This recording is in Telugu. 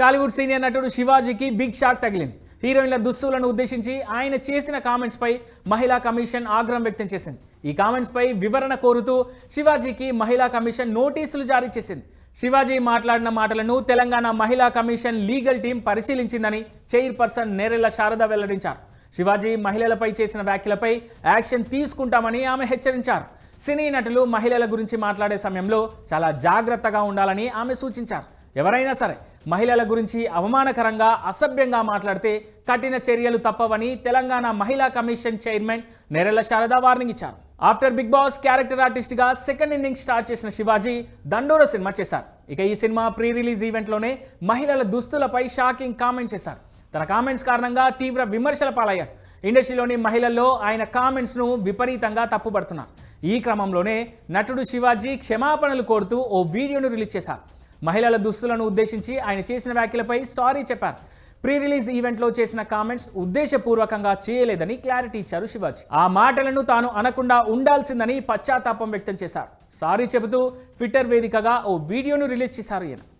టాలీవుడ్ సీనియర్ నటుడు శివాజీకి బిగ్ షాక్ తగిలింది. హీరోయిన్ల దుస్తులను ఉద్దేశించి ఆయన చేసిన కామెంట్స్పై మహిళా కమిషన్ ఆగ్రహం వ్యక్తం చేసింది. ఈ కామెంట్స్పై వివరణ కోరుతూ శివాజీకి మహిళా కమిషన్ నోటీసులు జారీ చేసింది. శివాజీ మాట్లాడిన మాటలను తెలంగాణ మహిళా కమిషన్ లీగల్ టీం పరిశీలించిందని చైర్పర్సన్ నేరెళ్ళ శారద వెల్లడించారు. శివాజీ మహిళలపై చేసిన వ్యాఖ్యలపై యాక్షన్ తీసుకుంటామని ఆమె హెచ్చరించారు. సినీ నటులు మహిళల గురించి మాట్లాడే సమయంలో చాలా జాగ్రత్తగా ఉండాలని ఆమె సూచించారు. ఎవరైనా సరే మహిళల గురించి అవమానకరంగా అసభ్యంగా మాట్లాడితే కఠిన చర్యలు తప్పవని తెలంగాణ మహిళా commission chairman Nerella Sharada warning ఇచ్చారు. ఆఫ్టర్ బిగ్ బాస్ క్యారెక్టర్ ఆర్టిస్ట్గా సెకండ్ ఇన్నింగ్ స్టార్ట్ చేసిన శివాజీ దండోర సినిమా చేశారు. ఇక ఈ సినిమా ప్రీ రిలీజ్ ఈవెంట్లోనే మహిళల దుస్తులపై షాకింగ్ కామెంట్ చేశారు. తన కామెంట్స్ కారణంగా తీవ్ర విమర్శల పాలయ్యారు. ఇండస్ట్రీలోని మహిళల్లో ఆయన కామెంట్స్ను విపరీతంగా తప్పుపడుతున్నారు ఈ క్రమంలోనే నటుడు శివాజీ క్షమాపణలు కోరుతూ ఓ వీడియోను రిలీజ్ చేశారు. మహిళల దుస్తులను ఉద్దేశించి ఆయన చేసిన వ్యాఖ్యలపై సారీ చెప్పారు. ప్రీ రిలీజ్ ఈవెంట్లో చేసిన కామెంట్స్ ఉద్దేశపూర్వకంగా చేయలేదని క్లారిటీ ఇచ్చారు శివాజీ. ఆ మాటలను తాను అనకుండా ఉండాల్సిందని పశ్చాత్తాపం వ్యక్తం చేశారు. సారీ చెబుతూ ట్విట్టర్ వేదికగా ఓ వీడియోను రిలీజ్ చేశారు ఈయన.